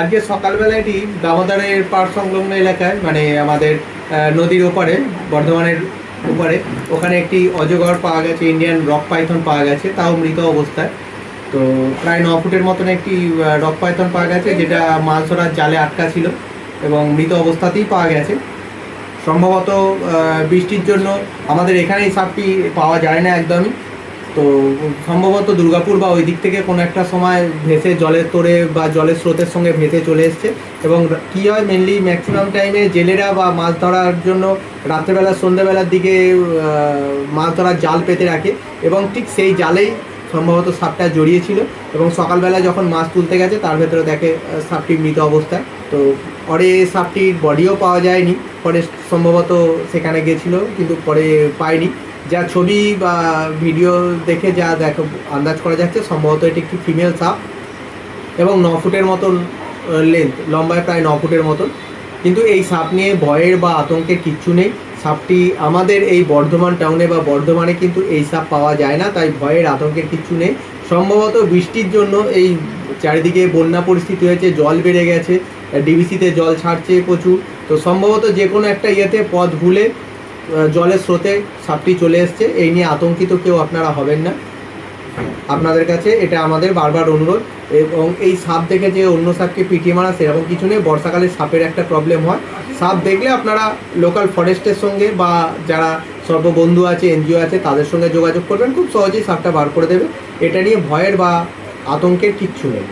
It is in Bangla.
আজকে সকালবেলা এটি দামোদরের পাড় সংলগ্ন এলাকায় মানে আমাদের নদীর ওপারে, বর্ধমানের ওপারে, ওখানে একটি অজগর পাওয়া গেছে ইন্ডিয়ান রক পাইথন পাওয়া গেছে, তাও মৃত অবস্থায়। তো প্রায় ন ফুটের মতন একটি রক পাইথন পাওয়া গেছে, যেটা মাছ ধরার জালে আটকা ছিল এবং মৃত অবস্থাতেই পাওয়া গেছে। সম্ভবত বৃষ্টির জন্য আমাদের এখানে এই সাপটি পাওয়া যায় না একদমই। তো সম্ভবত দুর্গাপুর বা ওই দিক থেকে কোনো একটা সময় ভেসে জলের তোড়ে বা জলের স্রোতের সঙ্গে ভেসে চলে এসছে। এবং কী হয় মেনলি ম্যাক্সিমাম টাইমে জেলেরা বা মাছ ধরার জন্য রাত্রেবেলা, সন্ধ্যেবেলার দিকে মাছ ধরার জাল পেতে রাখে এবং ঠিক সেই জালেই সম্ভবত সাপটা জড়িয়েছিল এবং সকালবেলা যখন মাছ তুলতে গেছে, তার ভেতরে দেখে সাপটি মৃত অবস্থায়। তো পরে সাপটির বডিও পাওয়া যায়নি। পরে সম্ভবত সেখানে গেছিল, কিন্তু পরে পায়নি। যা ছবি বা ভিডিও দেখে যা দেখো, আন্দাজ করা যাচ্ছে, সম্ভবত এটি একটি ফিমেল সাপ এবং ন ফুটের মতন লেন্থ লম্বায় প্রায় ন ফুটের মতন। কিন্তু এই সাপ নিয়ে ভয়ের বা আতঙ্কের কিচ্ছু নেই। সাপটি আমাদের এই বর্ধমান টাউনে বা বর্ধমানে কিন্তু এই সাপ পাওয়া যায় না, তাই ভয়ের, আতঙ্কের কিচ্ছু নেই। সম্ভবত বৃষ্টির জন্য এই চারিদিকে বন্যা পরিস্থিতি হয়েছে, জল বেড়ে গেছে ডিবিসিতে জল ছাড়ছে প্রচুর। তো সম্ভবত যে কোনো একটা ইয়েতে পথ ভুলে জলের স্রোতে সাপটি চলে এসছে। এই নিয়ে আতঙ্কিত কেউ আপনারা হবেন না। আপনাদের কাছে এটা আমাদের বারবার অনুরোধ। এবং এই সাপ দেখে যে অন্য সাপকে পিটিয়ে মারা, সেরকম কিছু নেই। বর্ষাকালে সাপের একটা প্রবলেম হয়। সাপ দেখলে আপনারা লোকাল ফরেস্টের সঙ্গে বা যারা সর্ববন্ধু আছে, এনজিও আছে, তাদের সঙ্গে যোগাযোগ করবেন। খুব সহজেই সাপটা বার করে দেবে। এটা নিয়ে ভয়ের বা আতঙ্কের কিচ্ছু নেই।